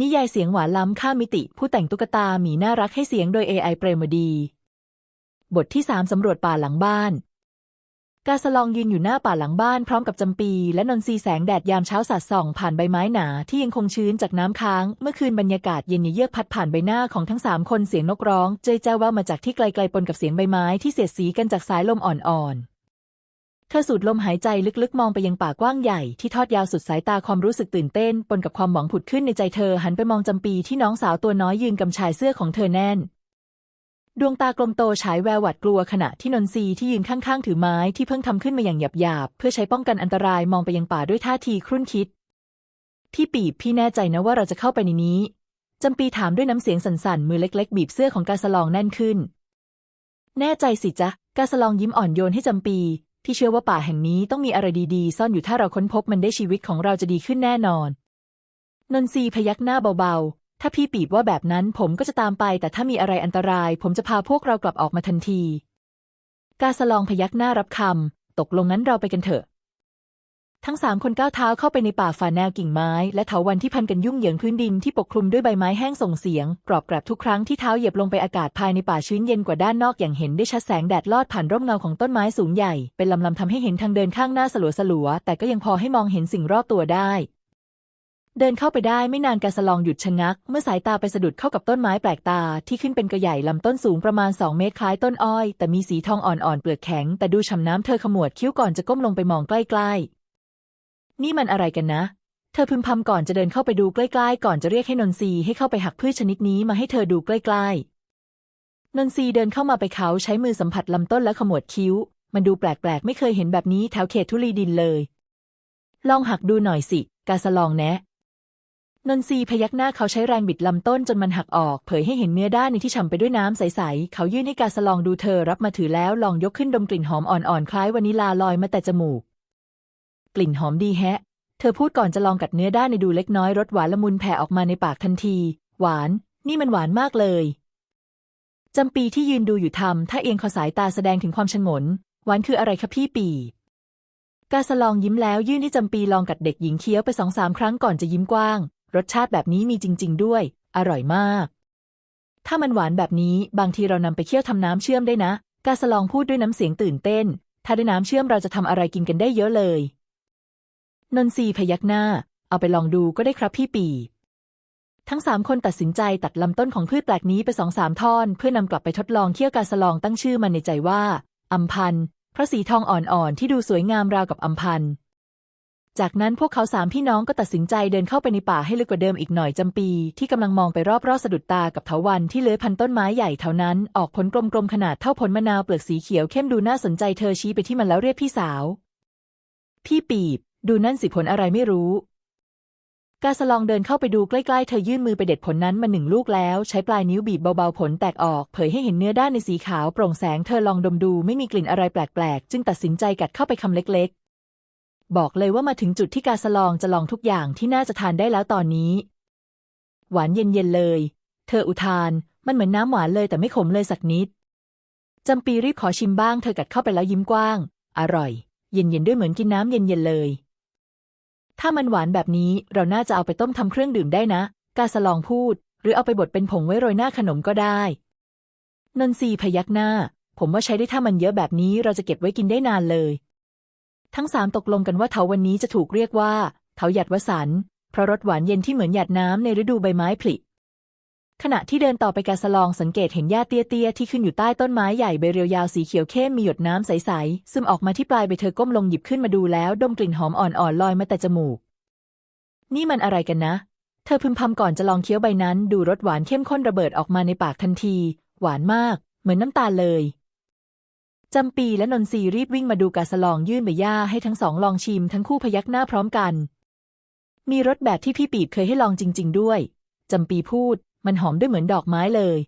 นิยายเสียงหวานล้ำข้ามมิติ ผู้แต่งตุ๊กตาหมีน่ารักให้เสียงโดย AI เปรมดี บทที่ 3 สำรวจป่าหลังบ้าน กาสลองยืนอยู่หน้าป่าหลังบ้านพร้อมกับจำปี และนนทรีแสงแดดยามเช้าสาดส่อง ผ่านใบไม้หนาที่ยังคงชื้นจากน้ำค้าง เมื่อคืนบรรยากาศเย็นเยือกพัดผ่านใบหน้าของทั้งสามคนเสียงนกร้อง เจยแจ้าวแววมาจากที่ไกลๆปนกับเสียงใบไม้ที่เสียดสีกันจากสายลมอ่อนๆ เธอสูดลมหายใจลึกๆ มองไปยังป่ากว้างใหญ่ที่ทอดยาวสุดสายตาความรู้สึกตื่นเต้น ปนกับความหวังผุดขึ้นในใจเธอหันไปมองจำปีที่น้องสาวตัวน้อยยืนกำชายเสื้อของเธอแน่น ดวงตากลมโตฉายแววหวาดกลัวขณะที่นนทรีที่ยืนข้างๆ ถือไม้ที่เพิ่งทำขึ้นมาอย่างหยาบๆเพื่อใช้ป้องกันอันตรายมองไปยังป่าด้วยท่าทีครุ่นคิด พี่ปีบพี่แน่ใจนะว่าเราจะเข้าไปในนี้จำปีถามด้วยน้ำเสียงสั่นๆมือเล็ก ๆ บีบเสื้อของกาสลองแน่นขึ้น แน่ใจสิจ๊ะกาสลองยิ้มอ่อนโยนให้จำปี ที่เชื่อว่าป่าแห่งนี้ต้องมีอะไรดีๆ ซ่อนอยู่ถ้าเราค้นพบมันได้ชีวิตของเราจะดีขึ้นแน่นอน นนทรีพยักหน้าเบาๆ ถ้าพี่ปีบว่าแบบนั้นผมก็จะตามไป แต่ถ้ามีอะไรอันตราย ผมจะพาพวกเรากลับออกมาทันที กาสลองพยักหน้ารับคำตกลงนั้นเราไปกันเถอะ ทั้งสามคนก้าวเท้าเข้าไปในป่าฝ่าแนวกิ่งไม้ และเถาวัลย์ที่พันกันยุ่งเหยิงพื้นดินที่ปกคลุมด้วยใบไม้แห้งส่งเสียง กรอบแกรบทุกครั้งที่เท้าเหยียบลงไปอากาศภายในป่าชื้นเย็นกว่าด้านนอกอย่างเห็นได้ชัดแสงแดดลอดผ่านร่มเงาของต้นไม้สูงใหญ่ เป็นลำลำทำให้เห็นทางเดินข้างหน้าสลัวสลัวๆแต่ก็ยังพอให้มองเห็นสิ่งรอบตัวได้ เดินเข้าไปได้ไม่นานกาสลองหยุดชะงัก เมื่อสายตาไปสะดุดเข้ากับต้นไม้แปลกตา ที่ขึ้นเป็นกระใหญ่ลำต้นสูงประมาณสองเมตรคล้ายต้นอ้อย แต่มีสีทองอ่อนๆเปลือกแข็ง แต่ดูฉ่ำน้ำเธอขมวดคิ้วก่อนจะก้มลงไปมองใกล้ๆ นี่มันอะไรกันนะ เธอพึมพำก่อนจะเดินเข้าไปดูใกล้ๆ ก่อนจะเรียกให้นนทรีให้เข้าไปหักพืชชนิดนี้มาให้เธอดูใกล้ๆ นนทรีเดินเข้ามาไปเขาใช้มือสัมผัสลำต้นและขมวดคิ้ว มันดูแปลกๆ ไม่เคยเห็นแบบนี้แถวเขตทุลีดินเลย ลองหักดูหน่อยสิ กาสลองแนะนนทรีพยักหน้าเขาใช้แรงบิดลำต้นจนมันหักออก เผยให้เห็นเนื้อด้านในที่ฉ่ำไปด้วยน้ำใสๆ เขายื่นให้กาสลองดูเธอรับมาถือแล้วลองยกขึ้นดมกลิ่นหอมอ่อนๆ คล้ายวานิลาลอยมาแต่จมูกก ลิ่นหอมดีแฮะ เธอพูดก่อนจะลองกัดเนื้อด้านในดูเล็กน้อยรสหวานละมุนแผ่ออกมาในปากทันที หวาน นี่มันหวานมากเลยจำปีที่ยืนดูอยู่ทำถ้าเอียงคอสายตาแสดงถึงความชงน หวานคืออะไรคะพี่ปี กาสลองยิ้มแล้วยื่นให้จำปีลองกัดเด็กหญิงเคี้ยวไปสองสามครั้งก่อนจะยิ้มกว้าง รสชาติแบบนี้มีจริง ๆ ด้วย อร่อยมาก ถ้ามันหวานแบบนี้บางทีเรานำไปเคี่ยวทำน้ำเชื่อมได้นะ กาสลองพูดด้วยน้ำเสียงตื่นเต้น ถ้าได้น้ำเชื่อมเราจะทำอะไรกินกันได้เยอะเลย นนทรีพยักหน้า เอาไปลองดูก็ได้ครับพี่ปี ทั้งสามคนตัดสินใจตัดลำต้นของพืชแปลกนี้ไปสองสามท่อน เพื่อนำกลับไปทดลองเคี่ยวกาสลองตั้งชื่อมันในใจว่าอัมพันเพราะสีทองอ่อนๆที่ดูสวยงามราวกับอัมพันจากนั้นพวกเขาสามพี่น้องก็ตัดสินใจเดินเข้าไปในป่าให้ลึกกว่าเดิมอีกหน่อยจำปี ที่กำลังมองไปรอบๆสะดุดตากับเถาวันที่เลื้อยพันต้นไม้ใหญ่เท่านั้น ออกผลกลมๆขนาดเท่าผลมะนาวเปลือกสีเขียวเข้มดูน่าสนใจเธอชี้ไปที่มันแล้วเรียกพี่สาว พี่ปีบ ดูนั่นสิผลอะไรไม่รู้ กาสลองเดินเข้าไปดูใกล้ๆ เธอยื่นมือไปเด็ดผลนั้นมาหนึ่งลูกแล้ว ใช้ปลายนิ้วบีบเบาๆผลแตกออก เผยให้เห็นเนื้อด้านในสีขาวโปร่งแสงเธอลองดมดูไม่มีกลิ่นอะไรแปลกๆ จึงตัดสินใจกัดเข้าไปคำเล็กๆ บอกเลยว่ามาถึงจุดที่กาสลองจะลองทุกอย่างที่น่าจะทานได้แล้วตอนนี้ หวานเย็นๆเลย เธออุทาน มันเหมือนน้ำหวานเลยแต่ไม่ขมเลยสักนิดจำปีรีบขอชิมบ้างเธอกัดเข้าไปแล้วยิ้มกว้าง อร่อย เย็นๆด้วยเหมือนกินน้ำเย็นๆเลย ถ้ามันหวานแบบนี้เราน่าจะเอาไปต้มทำเครื่องดื่มได้นะ กาสลองพูด หรือเอาไปบดเป็นผงไว้โรยหน้าขนมก็ได้ นนทรีพยักหน้า ผมว่าใช้ได้ถ้ามันเยอะแบบนี้เราจะเก็บไว้กินได้นานเลย ทั้งสามตกลงกันว่าเถาวันนี้จะถูกเรียกว่าเถาหยัดวสันเพราะรสหวานเย็นที่เหมือนหยาดน้ำในฤดูใบไม้ผลิ ขณะที่เดินต่อไปกาสลองสังเกตเห็นหญ้าเตี้ยๆที่ขึ้นอยู่ใต้ต้นไม้ใหญ่ใบเรียวยาวสีเขียวเข้มมีหยดน้ำใสๆซึมออกมาที่ปลายใบเธอก้มลงหยิบขึ้นมาดูแล้ว ดมกลิ่นหอมอ่อนๆลอยมาแต่จมูก นี่มันอะไรกันนะ เธอพึมพำก่อนจะลองเคี้ยวใบนั้น ดูรสหวานเข้มข้นระเบิดออกมาในปากทันที หวานมาก เหมือนน้ำตาลเลยจำปีและนนทรีรีบวิ่งมาดูกาสลองยื่นใบหญ้าให้ทั้งสองลองชิมทั้งคู่พยักหน้าพร้อมกัน มีรสแบบที่พี่ปีบเคยให้ลองจริง ๆ ด้วยจำปีพูด มันหอมด้วยเหมือนดอกไม้เลย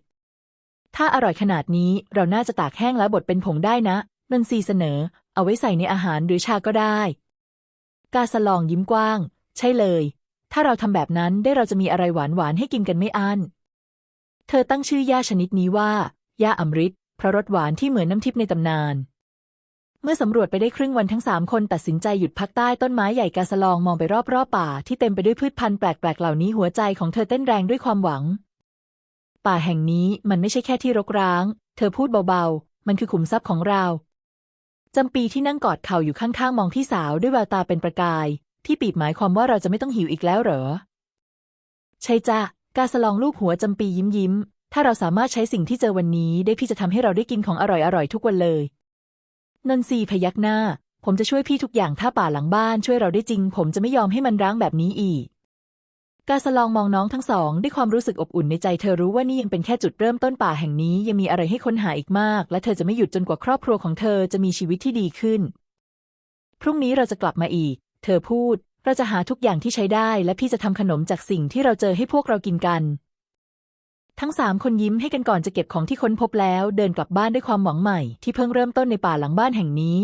ถ้าอร่อยขนาดนี้เราน่าจะตากแห้งแล้วบดเป็นผงได้นะนนทรีเสนอ เอาไว้ใส่ในอาหารหรือชาก็ได้ กาสลองยิ้มกว้าง ใช่เลย ถ้าเราทำแบบนั้นได้เราจะมีอะไรหวานๆให้กินกันไม่อั้นเธอตั้งชื่อหญ้าชนิดนี้ว่าหญ้าอมฤตเพราะรสหวานที่เหมือนน้ำทิพย์ในตำนาน เมื่อสำรวจไปได้ครึ่งวันทั้งสามคนตัดสินใจหยุดพักใต้ต้นไม้ใหญ่กาสลองมองไปรอบๆป่า ที่เต็มไปด้วยพืชพันธุ์แปลกๆเหล่านี้หัวใจของเธอเต้นแรงด้วยความหวัง ป่าแห่งนี้มันไม่ใช่แค่ที่รกร้าง เธอพูดเบาๆ มันคือขุมทรัพย์ของเราจำปีที่นั่งกอดเข่าอยู่ข้างๆ มองพี่สาวด้วยแววตาเป็นประกาย ที่ปีบหมายความว่าเราจะไม่ต้องหิวอีกแล้วเหรอ ใช่จ้ะกาสลองลูกหัวจำปียิ้มยิ้มถ้าเราสามารถใช้สิ่งที่เจอวันนี้ได้พี่จะทำให้เราได้กินของอร่อยๆทุกวันเลย นนทรีพยักหน้า ผมจะช่วยพี่ทุกอย่างถ้าป่าหลังบ้านช่วยเราได้จริง ผมจะไม่ยอมให้มันร้างแบบนี้อีก กาสลองมองน้องทั้งสองด้วยความรู้สึกอบอุ่นในใจเธอรู้ว่านี่ยังเป็นแค่จุดเริ่มต้นป่าแห่งนี้ยังมีอะไรให้ค้นหาอีกมาก และเธอจะไม่หยุดจนกว่าครอบครัวของเธอจะมีชีวิตที่ดีขึ้น พรุ่งนี้เราจะกลับมาอีก เธอพูด เราจะหาทุกอย่างที่ใช้ได้ และพี่จะทำขนมจากสิ่งที่เราเจอให้พวกเรากินกัน ทั้งสามคนยิ้มให้กันก่อนจะเก็บของที่ค้นพบแล้ว เดินกลับบ้านด้วยความหวังใหม่ที่เพิ่งเริ่มต้นในป่าหลังบ้านแห่งนี้